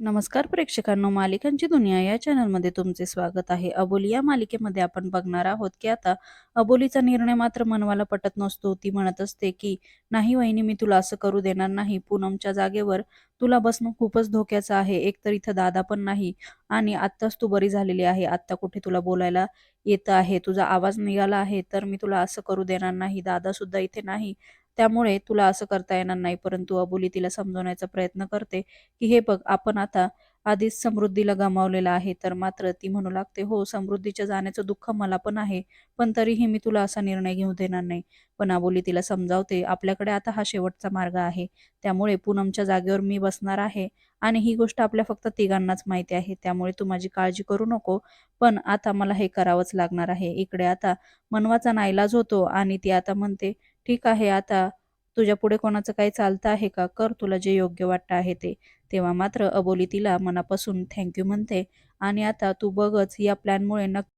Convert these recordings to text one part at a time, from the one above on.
नमस्कार प्रेक्षकांनो मालिकांची दुनिया या चॅनलमध्ये तुमचे स्वागत आहे. अबोली या मालिकेमध्ये आपण बघणार आहोत की आता अबोलीचा निर्णय मात्र मनवाला पटत नसतो. ती म्हणत असते की नाही वहिनी मी तुला असं करू देणार नाही. पूनमच्या जागेवर तुला बसणं खूपच धोक्याचं आहे. एकतर इथं दादा पण नाही आणि आत्ताच तू बरी झालेली आहे. आत्ता कुठे तुला बोलायला येत आहे? तुझा आवाज निघाला आहे तर मी तुला असं करू देणार नाही. दादा सुद्धा इथे नाही त्यामुळे तुला असं करता येणार नाही. परंतु अबोली तिला समजवण्याचा प्रयत्न करते की हे बघ आपण आता आधीच समृद्धीला गमावलेलं आहे. तर मात्र ती म्हणू लागते हो समृद्धीच्या जाण्याचं दुःख मला पण आहे पण तरीही मी तुला असा निर्णय घेऊ देणार नाही पण आबोली तिला समजावते आपल्याकडे आता हा शेवटचा मार्ग आहे. त्यामुळे पूनमच्या जागेवर मी बसणार आहे आणि ही गोष्ट आपल्या फक्त तिघांनाच माहिती आहे. त्यामुळे तू माझी काळजी करू नको पण आता मला हे करावंच लागणार आहे. इकडे आता मनवाचा नाईलाज होतो आणि ती आता म्हणते ठीक आहे आता तुझ्या पुढे कोणाचं काही चालतं आहे का? कर तुला जे योग्य वाटतं आहे ते. तेव्हा मात्र अबोली तिला मनापासून थँक्यू म्हणते. आणि आता तू बघच या प्लॅनमुळे नक्की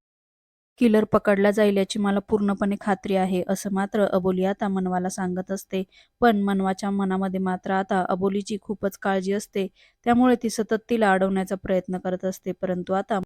किलर पकडला जाईल याची मला पूर्णपणे खात्री आहे असं मात्र अबोली आता मनवाला सांगत असते. पण मनवाच्या मनामध्ये मात्र आता अबोलीची खूपच काळजी असते. त्यामुळे ती सतत तिला अडवण्याचा प्रयत्न करत असते परंतु आता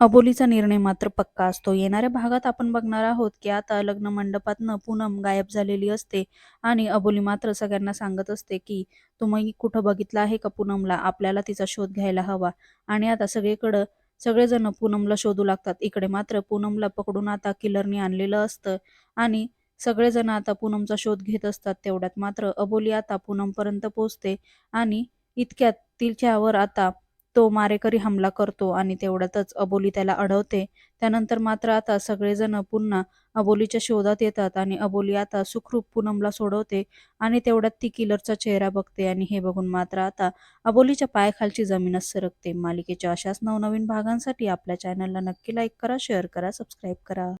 अबोलीचा निर्णय मात्र पक्का असतो. येणाऱ्या भागात आपण बघणार आहोत की आता लग्न मंडपातनं पूनम गायब झालेली असते आणि अबोली मात्र सगळ्यांना सांगत असते की तुम्ही कुठं बघितलं आहे का पूनमला? आपल्याला तिचा शोध घ्यायला हवा. आणि आता सगळीकडं सगळेजण पूनमला शोधू लागतात. इकडे मात्र पूनमला पकडून आता किलरनी आणलेलं असतं आणि सगळेजण आता पूनमचा शोध घेत असतात. तेवढ्यात मात्र अबोली आता पूनमपर्यंत पोहोचते आणि इतक्यात तिच्यावर आता तो मारेकरी हमला करतो आणि तेवढ्यातच अबोली त्याला अडवते. त्यानंतर मात्र आता सगळेजण पुन्हा अबोलीच्या शोधात येतात आणि अबोली आता सुखरूप पूनमला सोडवते आणि तेवढ्यात ती किलरचा चेहरा बघते आणि हे बघून मात्र आता अबोलीच्या पायाखालची जमीनच सरकते. मालिकेच्या अशाच नवनवीन भागांसाठी आपल्या चॅनलला नक्की लाईक करा शेअर करा सबस्क्राईब करा.